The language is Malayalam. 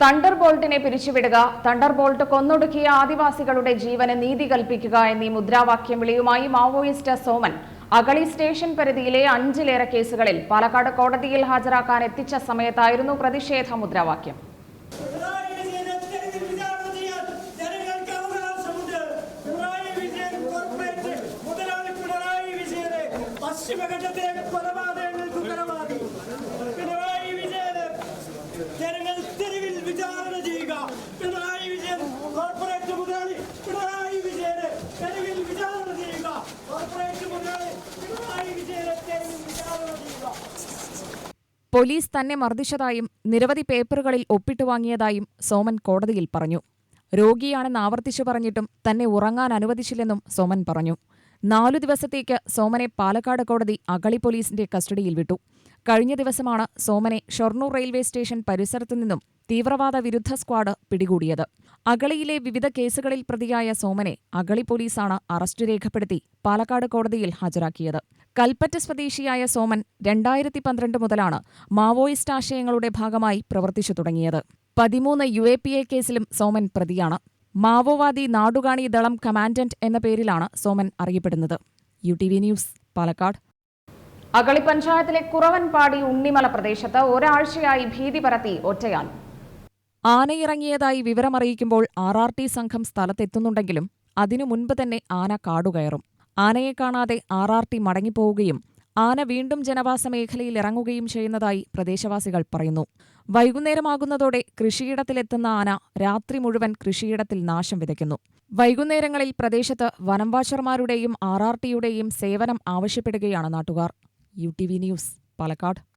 തണ്ടർ ബോൾട്ടിനെ പിരിച്ചുവിടുക തണ്ടർ ബോൾട്ട് കൊന്നൊടുക്കിയ ആദിവാസികളുടെ ജീവന് നീതി കൽപ്പിക്കുക എന്നീ മുദ്രാവാക്യം വിളിയുമായി മാവോയിസ്റ്റ് സോമൻ അഗളി സ്റ്റേഷൻ പരിധിയിലെ അഞ്ചിലേറെ കേസുകളിൽ പാലക്കാട് കോടതിയിൽ ഹാജരാക്കാൻ എത്തിച്ച സമയത്തായിരുന്നു പ്രതിഷേധ മുദ്രാവാക്യം. പശ്ചിമഘട്ടത്തെ വിജയനെ തെരുവിൽ വിചാരണ ചെയ്യാൻ ജനങ്ങൾക്ക് അവകാശമുണ്ട് പിണറായി വിജയൻ കോർപ്പറേറ്റ് മുതലാളി പിണറായി വിജയനെ പശ്ചിമഘട്ടത്തെ കൊലപാതകങ്ങൾക്ക് ഉത്തരവാദി പിണറായി വിജയനെ ജനങ്ങൾ തെരുവിൽ വിചാരണ ചെയ്യുക പിണറായി വിജയൻ കോർപ്പറേറ്റ് മുതലാളി പിണറായി വിജയന് തെരുവിൽ വിചാരണ ചെയ്യുക. കോർപ്പറേറ്റ് മുതലാളി പിണറായി വിജയനെ തെരുവിൽ വിചാരണ ചെയ്യുക. പോലീസ് തന്നെ മർദ്ദിച്ചതായും നിരവധി പേപ്പറുകളിൽ ഒപ്പിട്ട് വാങ്ങിയതായും സോമൻ കോടതിയിൽ പറഞ്ഞു. രോഗിയാണെന്ന് ആവർത്തിച്ചു പറഞ്ഞിട്ടും തന്നെ ഉറങ്ങാൻ അനുവദിച്ചില്ലെന്നും സോമൻ പറഞ്ഞു. നാലു ദിവസത്തേക്ക് സോമനെ പാലക്കാട് കോടതി അകളി പോലീസിന്റെ കസ്റ്റഡിയിൽ വിട്ടു. കഴിഞ്ഞ ദിവസമാണ് സോമനെ ഷൊർണൂർ റെയിൽവേ സ്റ്റേഷൻ പരിസരത്തു നിന്നും തീവ്രവാദ വിരുദ്ധ സ്ക്വാഡ് പിടികൂടിയത്. അകളിയിലെ വിവിധ കേസുകളിൽ പ്രതിയായ സോമനെ അഗളി പോലീസാണ് അറസ്റ്റ് രേഖപ്പെടുത്തി പാലക്കാട് കോടതിയിൽ ഹാജരാക്കിയത്. കൽപ്പറ്റ സ്വദേശിയായ സോമൻ രണ്ടായിരത്തി പന്ത്രണ്ട് മുതലാണ് മാവോയിസ്റ്റ് ആശയങ്ങളുടെ ഭാഗമായി പ്രവർത്തിച്ചു തുടങ്ങിയത്. പതിമൂന്ന് യു എ പി എ കേസിലും സോമൻ പ്രതിയാണ്. മാവോവാദി നാടുകാണി ദളം കമാൻഡന്റ് എന്ന പേരിലാണ് സോമൻ അറിയപ്പെടുന്നത്. U T V news Palakkad. Agali പഞ്ചായത്തിലെ കുറവൻപാടി ഉണ്ണിമല പ്രദേശത്ത് ഒരാഴ്ചയായി ഭീതി പരത്തി ഒറ്റയാൻ ആനയിറങ്ങിയതായി വിവരമറിയിക്കുമ്പോൾ ആർ ആർ ടി സംഘം സ്ഥലത്തെത്തുന്നുണ്ടെങ്കിലും അതിനു മുൻപ് തന്നെ ആന കാടുകയറും. ആനയെ കാണാതെ ആർ ആർ ടി മടങ്ങിപ്പോവുകയും ആന വീണ്ടും ജനവാസ മേഖലയിൽ ഇറങ്ങുകയും ചെയ്യുന്നതായി പ്രദേശവാസികൾ പറയുന്നു. വൈകുന്നേരമാകുന്നതോടെ കൃഷിയിടത്തിലെത്തുന്ന ആന രാത്രി മുഴുവൻ കൃഷിയിടത്തിൽ നാശം വിതയ്ക്കുന്നു. വൈകുന്നേരങ്ങളിൽ പ്രദേശത്ത് വനംവാശർമാരുടെയും ആർ ആർ ടിയുടെയും സേവനം ആവശ്യപ്പെടുകയാണ് നാട്ടുകാർ. U T V news Palakkad.